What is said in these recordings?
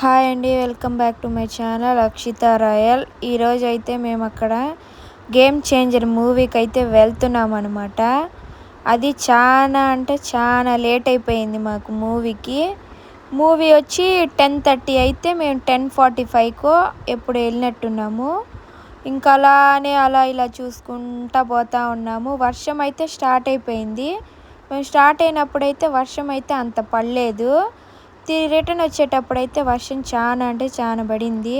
Hi అండి welcome back to my channel Akshita Royal. ఈరోజు అయితే మేము అక్కడ గేమ్ చేంజర్ మూవీకి అయితే వెళ్తున్నాం అనమాట అది చాలా అంటే చాలా లేట్ అయిపోయింది మాకు మూవీకి. మూవీ వచ్చి టెన్ థర్టీ అయితే మేము టెన్ ఫార్టీ ఫైవ్కో ఎప్పుడు వెళ్ళినట్టున్నాము. ఇంకా అలానే అలా ఇలా చూసుకుంటా పోతా ఉన్నాము. వర్షం అయితే స్టార్ట్ అయిపోయింది. మేము స్టార్ట్ అయినప్పుడైతే వర్షం అయితే అంత పడలేదు. రిటర్న్ వచ్చేటప్పుడు అయితే వర్షం చాలా అంటే చాలా పడింది.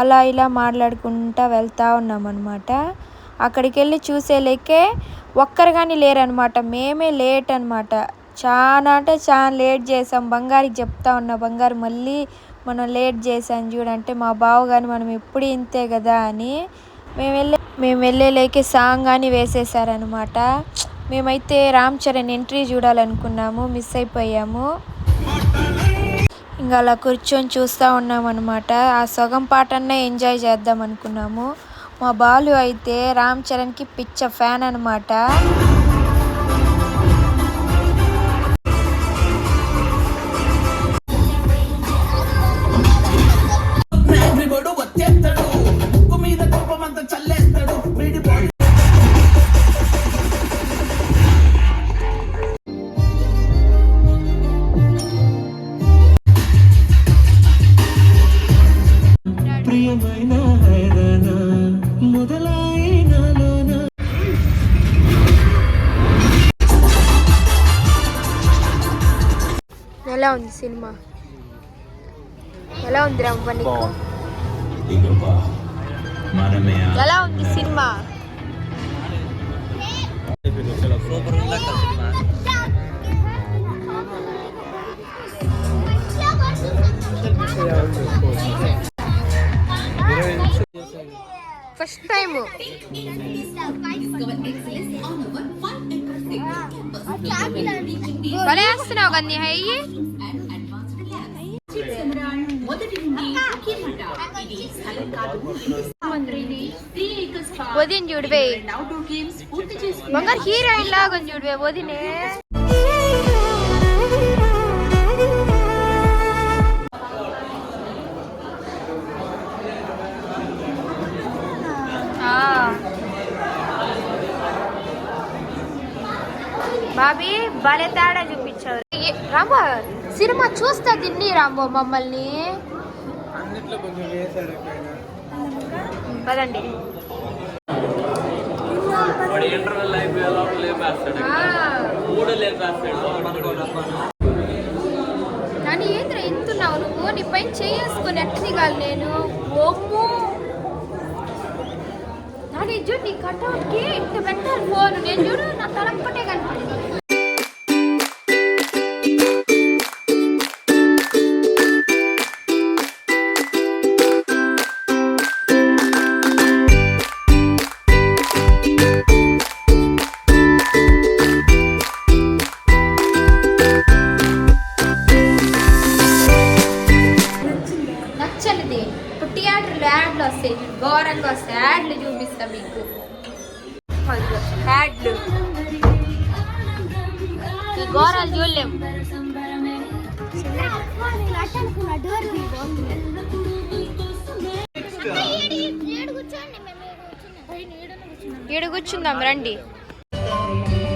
అలా ఇలా మాట్లాడుకుంటా వెళ్తూ ఉన్నాం అనమాట అక్కడికి వెళ్ళి చూసేలేకే ఒక్కరు కానీ లేరనమాట మేమే లేట్ అనమాట చాలా అంటే చాలా లేట్ చేసాం బంగారికి చెప్తా ఉన్నా బంగారు మళ్ళీ మనం లేట్ చేసాం చూడంటే మా బావ కానీ మనం ఎప్పుడు ఇంతే కదా అని మేము వెళ్ళే మేము వెళ్ళేలేకే సాంగ్ కానీ వేసేసారనమాట మేమైతే రామ్ చరణ్ ఎంట్రీ చూడాలనుకున్నాము మిస్ అయిపోయాము. ఇంకా అలా కూర్చొని చూస్తూ ఉన్నామన్నమాట. ఆ సగం పాటన్నే ఎంజాయ్ చేద్దాం అనుకున్నాము. మా బాలు అయితే రామ్ చరణ్కి పిచ్చ ఫ్యాన్ అనమాట ఎలా ఉంది సినిమా? ఎలా ఉంది రమ్మ నీకు? ఎలా ఉంది సినిమా? ఫస్ట్ టైం భలే వేస్తున్నావు కదా వదిన చూడవే బంగారు హీరోయిన్ లాగా చూడవే వదినే. బాబీ భలే తేడా చూపించావు. రాంబో సినిమా చూస్తా తిన్ని రాంబో మమ్మల్ని. అన్నిట్లో కొంచెం వేశారు లేపేస్తాడు. కానీ ఏంద్ర ఎంతున్నావు నువ్వు నీ పైన చేసుకొని ఎట్ట దిగాలి నేను? ఒమ్ము కానీ చూడు నీ కట్అవుట్కి ఇంత పెట్టారు ఫోన్. నేను చూడు నా తలక్కటే యాడ్లు చూపిస్తా మీకు. యాడ్లు ఈ ఘోరాలు చూడలేము. ఈడ కూర్చుందాం రండి.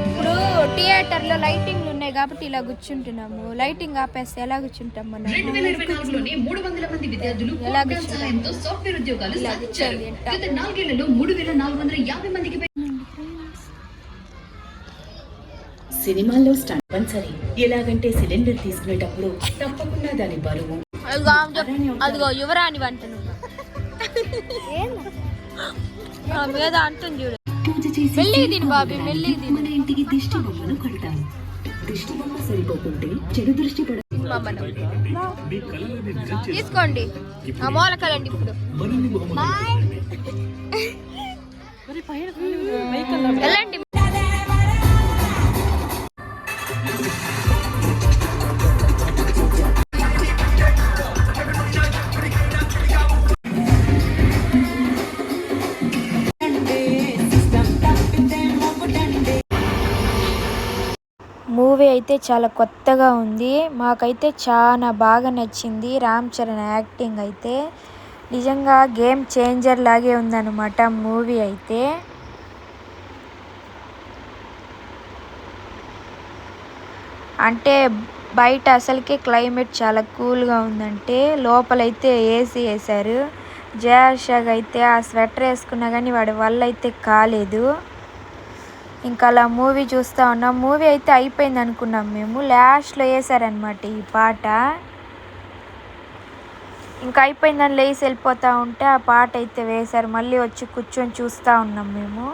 ఇప్పుడు థియేటర్లో లైటింగ్ ఉన్నాయి కాబట్టి ఇలా కూర్చుంటున్నాము. లైటింగ్ ఆపేస్తే ఎలా కూర్చుంటాం మనం? రెండు వేల ఇరవై నాలుగులోనే మూడు వందల మంది విద్యార్థులు ఎలా ప్రోగ్రామ్ కూర్చుంటారు? సహాయంతో సాఫ్ట్వేర్ ఉద్యోగాలు ఇలా సాధించారు. కూర్చోండి అంట. గత నాలుగేళ్ళలో మూడు వేల నాలుగు వందల యాభై మందికి పై- సినిమాల్లో స్టంట్ తప్పనిసరి ఎలాగంటే సిలిండర్ తీసుకునేటప్పుడు తప్పకుండా దాని బరువు. అదిగో యువరాణి వంట నువ్వు ఆ మీద అంటుంది చూడు. పూజ చేసి మెల్లిగా తిను బాబీ మెల్లిగా తిను. మన ఇంటికి దిష్టి బొమ్మను కడతాము దిష్టి బొమ్మ సరిపోతుంటే చెడు దృష్టి పడ మమ్మల్ని తీసుకోండి. ఆ మూలకలండి ఇప్పుడు. వెళ్ళండి. మూవీ అయితే చాలా కొత్తగా ఉంది. మాకైతే చాలా బాగా నచ్చింది రామ్ చరణ్ యాక్టింగ్ అయితే. నిజంగా గేమ్ చేంజర్ లాగే ఉందన్నమాట మూవీ అయితే. అంటే బయట అసలుకే క్లైమేట్ చాలా కూల్గా ఉందంటే లోపలైతే ఏసీ వేశారు. జయాషాగ్ అయితే ఆ స్వెటర్ వేసుకున్నా కానీ వాడి వల్ల అయితే కాలేదు. ఇంకా అలా మూవీ చూస్తూ ఉన్నాం. మూవీ అయితే అయిపోయింది అనుకున్నాం మేము. లాస్ట్లో వేసారనమాట ఈ పాట. ఇంకా అయిపోయిందని లేచి వెళ్ళిపోతూ ఉంటే ఆ పాట అయితే వేశారు. మళ్ళీ వచ్చి కూర్చొని చూస్తూ ఉన్నాం మేము.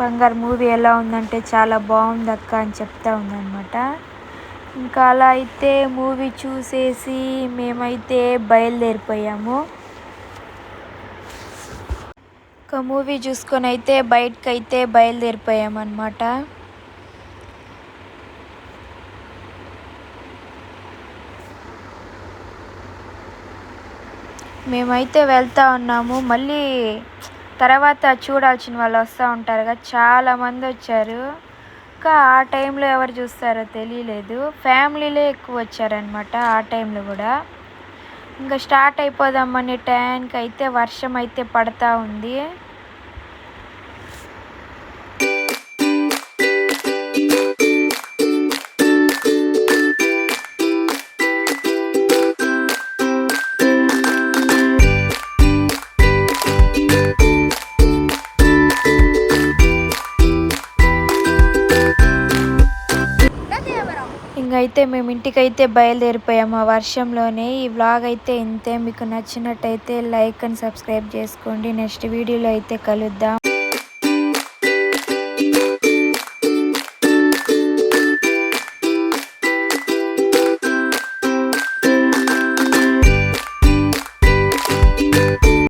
బంగారు మూవీ ఎలా ఉందంటే చాలా బాగుంది అక్క అని చెప్తా ఉందన్నమాట. ఇంకా అలా అయితే మూవీ చూసేసి మేమైతే బయలుదేరిపోయాము. ఒక మూవీ చూసుకొని అయితే బయటకు అయితే బయలుదేరిపోయామన్నమాట. మేమైతే వెళ్తా ఉన్నాము. మళ్ళీ తర్వాత చూడాల్సిన వాళ్ళు వస్తూ ఉంటారు కదా చాలామంది వచ్చారు. ఇంకా ఆ టైంలో ఎవరు చూస్తారో తెలియలేదు. ఫ్యామిలీలే ఎక్కువ వచ్చారనమాట ఆ టైంలో కూడా. ఇంకా స్టార్ట్ అయిపోదామనే టైంకి అయితే వర్షం అయితే పడతా ఉంది. అయితే మేము ఇంటికైతే బయలుదేరిపోయాము ఆ వర్షంలోనే ఈ వ్లాగ్ అయితే ఇంతే. మీకు నచ్చినట్టయితే లైక్ అండ్ సబ్స్క్రైబ్ చేసుకోండి. నెక్స్ట్ వీడియోలో అయితే కలుద్దాం.